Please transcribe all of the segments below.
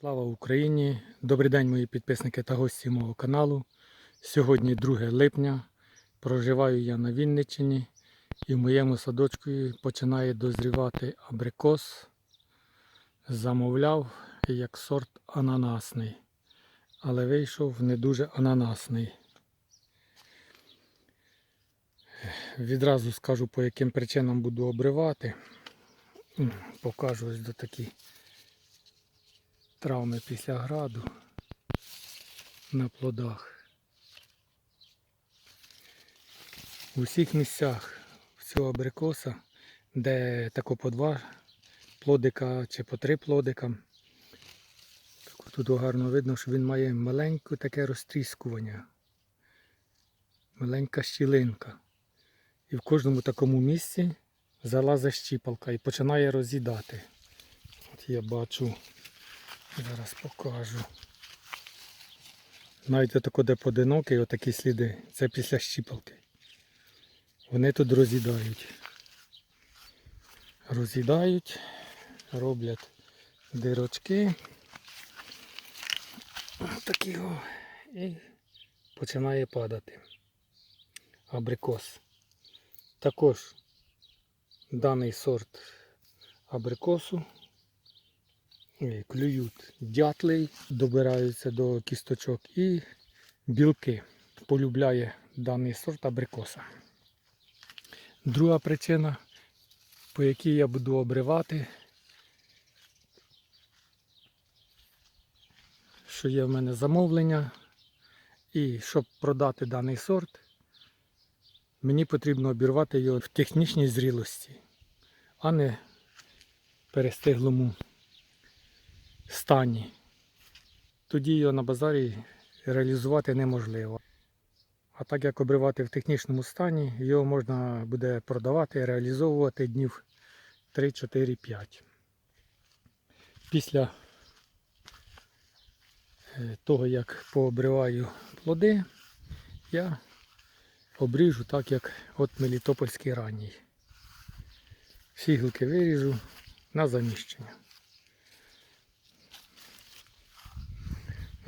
Слава Україні! Добрий день, мої підписники та гості мого каналу. Сьогодні 2 липня. Проживаю я на Вінниччині і в моєму садочку починає дозрівати абрикос. Замовляв як сорт ананасний, але вийшов не дуже ананасний. Відразу скажу, по яким причинам буду обривати. Покажу ось до такі травми після граду на плодах. У всіх місцях цього абрикоса, де тако по два плодика чи по три плодика. Тут гарно видно, що він має маленьке таке розтріскування. Маленька щілинка. І в кожному такому місці залазить щіпалка і починає роз'їдати. От я бачу. Зараз покажу. Навіть отако де поодинокий, отакі сліди. Це після щіпалки. Вони тут роз'їдають. Роз'їдають, роблять дирочки. Такі о, і починає падати. Абрикос. Також даний сорт абрикосу клюють дятли, добираються до кісточок і білки. Полюбляє даний сорт абрикоса. Друга причина, по якій я буду обривати, що є в мене замовлення, і щоб продати даний сорт, мені потрібно обірвати його в технічній зрілості, а не перестиглому стані. Тоді його на базарі реалізувати неможливо. А так як обривати в технічному стані, його можна буде продавати, реалізовувати днів 3-4-5. Після е, того, як пообриваю плоди, я обріжу так, як от Мелітопольський ранній. Всі гілки виріжу на заміщення.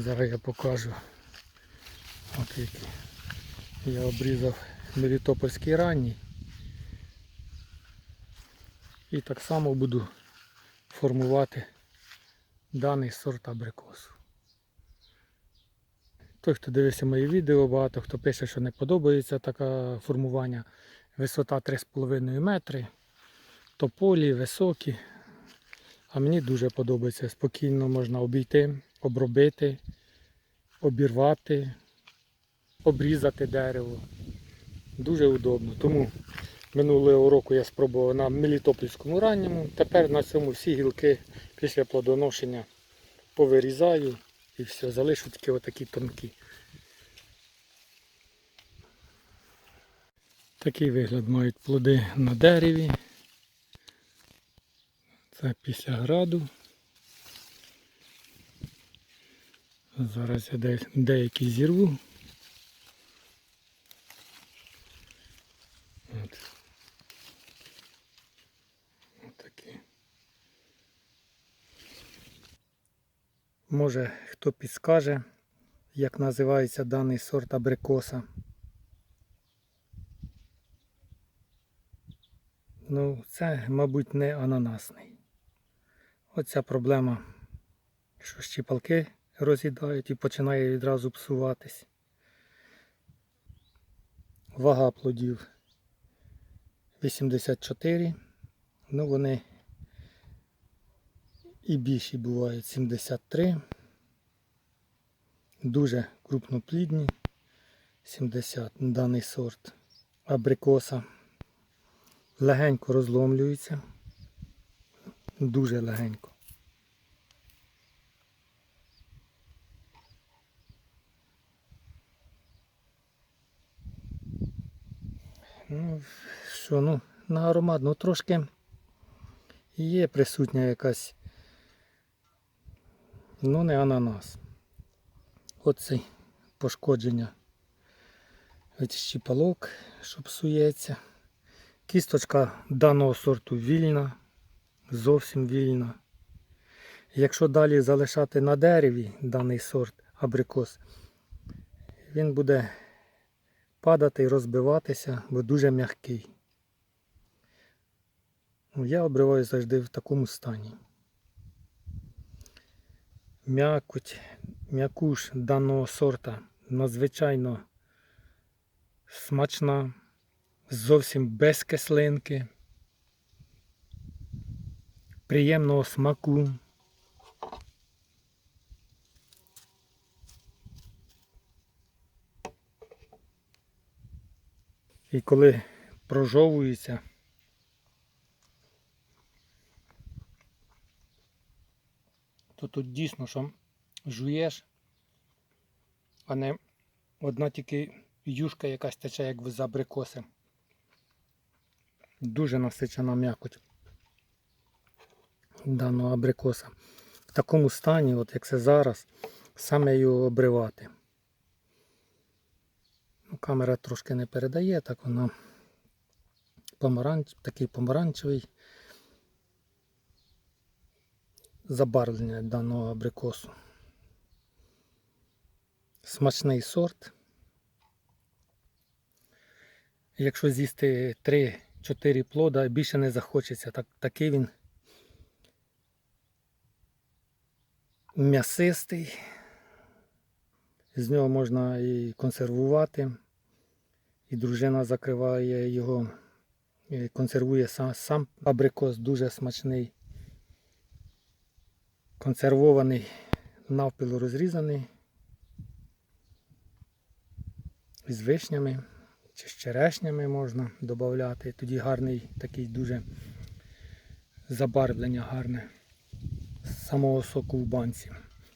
Зараз я покажу. От які. Я обрізав Мелітопольський ранній. І так само буду формувати даний сорт абрикосу. Той, хто дивився мої відео, багато хто пише, що не подобається таке формування. Висота 3,5 метри, тополі, високі. А мені дуже подобається. Спокійно можна обійти, обробити, обірвати, обрізати дерево. Дуже удобно. Тому минулого року я спробував на Мелітопольському ранньому. Тепер на цьому всі гілки після плодоношення повирізаю і все, залишу тільки отакі тонкі. Такий вигляд мають плоди на дереві. Це після граду. Зараз я де- деякі зірву. От. Отакі. Може хто підскаже, як називається даний сорт абрикоса. Ну, це, мабуть, не ананасний. Оця проблема, що щіпалки роз'їдають і починає відразу псуватись. Вага плодів 84. Ну вони і більші бувають 73. Дуже крупноплідні. 70 даний сорт абрикоса. Легенько розломлюється. Дуже легенько. Ну, що, ну, на аромат, ну трошки є присутня якась, ну не ананас. Оцей пошкодження від щіпалок, що псується. Кісточка даного сорту вільна, зовсім вільна. Якщо далі залишати на дереві даний сорт абрикос, він буде падати і розбиватися, бо дуже м'який. Ну, Я обриваю завжди в такому стані. М'якоть, м'якуш даного сорта надзвичайно смачна, зовсім без кислинки, приємного смаку. І коли прожовується, то тут дійсно, що жуєш, а не одна тільки юшка якась тече, як з абрикоси. Дуже насичена м'якоть даного абрикоса. В такому стані, от як це зараз, саме його обривати. Камера трошки не передає, так воно помаранч, такий помаранчевий забарвлення даного абрикосу. Смачний сорт. Якщо з'їсти 3-4 плода, більше не захочеться. Так, такий він м'ясистий. З нього можна і консервувати. І дружина закриває його, консервує сам, сам абрикос дуже смачний. Консервований, навпіл розрізаний. З вишнями чи з черешнями можна додати. Тоді гарний такий дуже забарвлення гарне самого соку в банці.